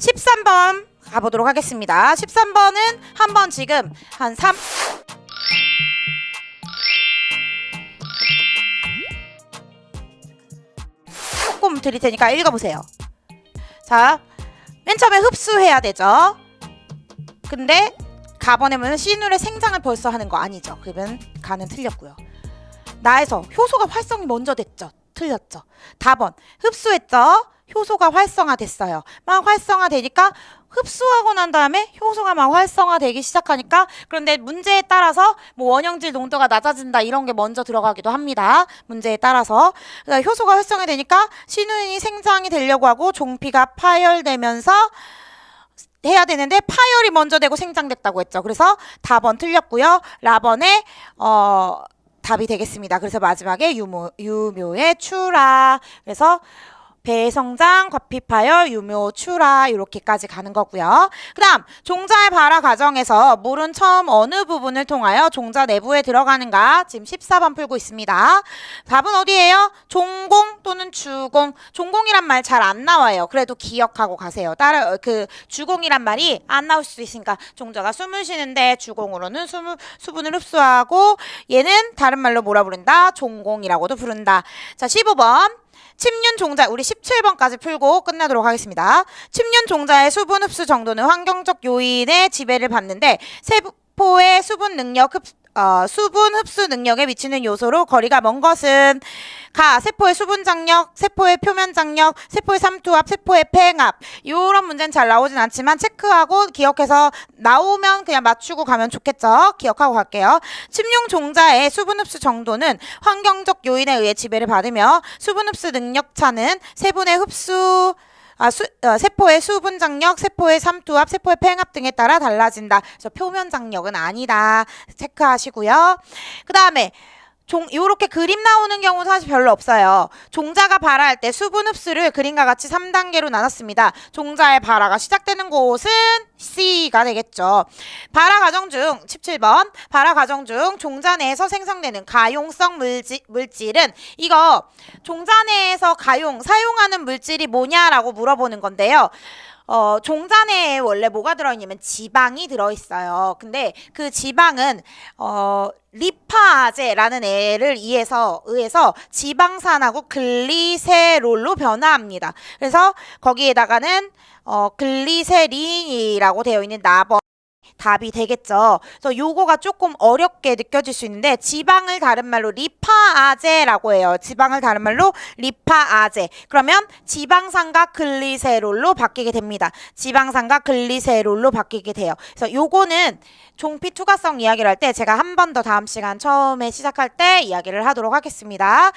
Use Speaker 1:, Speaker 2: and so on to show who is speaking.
Speaker 1: 13번 가보도록 하겠습니다. 13번은 한번 지금 한 3. 조금 드릴 테니까 읽어보세요. 자, 맨 처음에 흡수해야 되죠. 근데 가번에면 C눌의 생장을 벌써 하는 거 아니죠. 그러면 가는 틀렸고요. 나에서 효소가 활성이 먼저 됐죠. 틀렸죠. 답은 흡수했죠. 효소가 활성화됐어요. 막 활성화되니까 흡수하고 난 다음에 효소가 막 활성화되기 시작하니까 그런데 문제에 따라서 뭐 원형질 농도가 낮아진다 이런 게 먼저 들어가기도 합니다. 문제에 따라서 그러니까 효소가 활성화되니까 신우인이 생장이 되려고 하고 종피가 파열되면서 해야 되는데 파열이 먼저 되고 생장됐다고 했죠. 그래서 답은 틀렸고요. 라번에 어 답이 되겠습니다. 그래서 마지막에 유모, 유묘의 추라. 그래서 배성장, 과피파열, 유묘, 추라 이렇게까지 가는 거고요. 그 다음 종자의 발화 과정에서 물은 처음 어느 부분을 통하여 종자 내부에 들어가는가? 지금 14번 풀고 있습니다. 답은 어디예요? 종 주공. 종공이란 말 잘 안 나와요. 그래도 기억하고 가세요. 따라 그 주공이란 말이 안 나올 수도 있으니까 종자가 숨을 쉬는데 주공으로는 숨을, 수분을 흡수하고 얘는 다른 말로 뭐라 부른다? 종공이라고도 부른다. 자, 15번. 침륜 종자 우리 17번까지 풀고 끝내도록 하겠습니다. 침륜 종자의 수분 흡수 정도는 환경적 요인의 지배를 받는데 세포의 수분 능력 흡 어, 수분 흡수 능력에 미치는 요소로 거리가 먼 것은 가 세포의 수분 장력, 세포의 표면 장력, 세포의 삼투압, 세포의 팽압 이런 문제는 잘 나오진 않지만 체크하고 기억해서 나오면 그냥 맞추고 가면 좋겠죠. 기억하고 갈게요. 침용 종자의 수분 흡수 정도는 환경적 요인에 의해 지배를 받으며 수분 흡수 능력 차는 세분의 흡수 아, 수, 어, 세포의 수분 장력, 세포의 삼투압, 세포의 팽압 등에 따라 달라진다. 그래서 표면 장력은 아니다. 체크하시고요. 그 다음에 종 요렇게 그림 나오는 경우 사실 별로 없어요. 종자가 발화할 때 수분 흡수를 그림과 같이 3단계로 나눴습니다. 종자의 발화가 시작되는 곳은 C가 되겠죠. 발화 과정 중 17번 발화 과정 중 종자 내에서 생성되는 가용성 물질, 물질은 이거 종자 내에서 가용 사용하는 물질이 뭐냐라고 물어보는 건데요. 어, 종자 내에 원래 뭐가 들어있냐면 지방이 들어있어요. 근데 그 지방은 어, 리파제라는 애를 의해서 의해서 지방산하고 글리세롤로 변화합니다. 그래서 거기에다가는 어, 글리세린이라고 되어 있는 나번 답이 되겠죠. 그래서 요거가 조금 어렵게 느껴질 수 있는데 지방을 다른 말로 리파아제라고 해요. 지방을 다른 말로 리파아제. 그러면 지방산과 글리세롤로 바뀌게 됩니다. 지방산과 글리세롤로 바뀌게 돼요. 그래서 요거는 종피 투과성 이야기를 할 때 제가 한 번 더 다음 시간 처음에 시작할 때 이야기를 하도록 하겠습니다.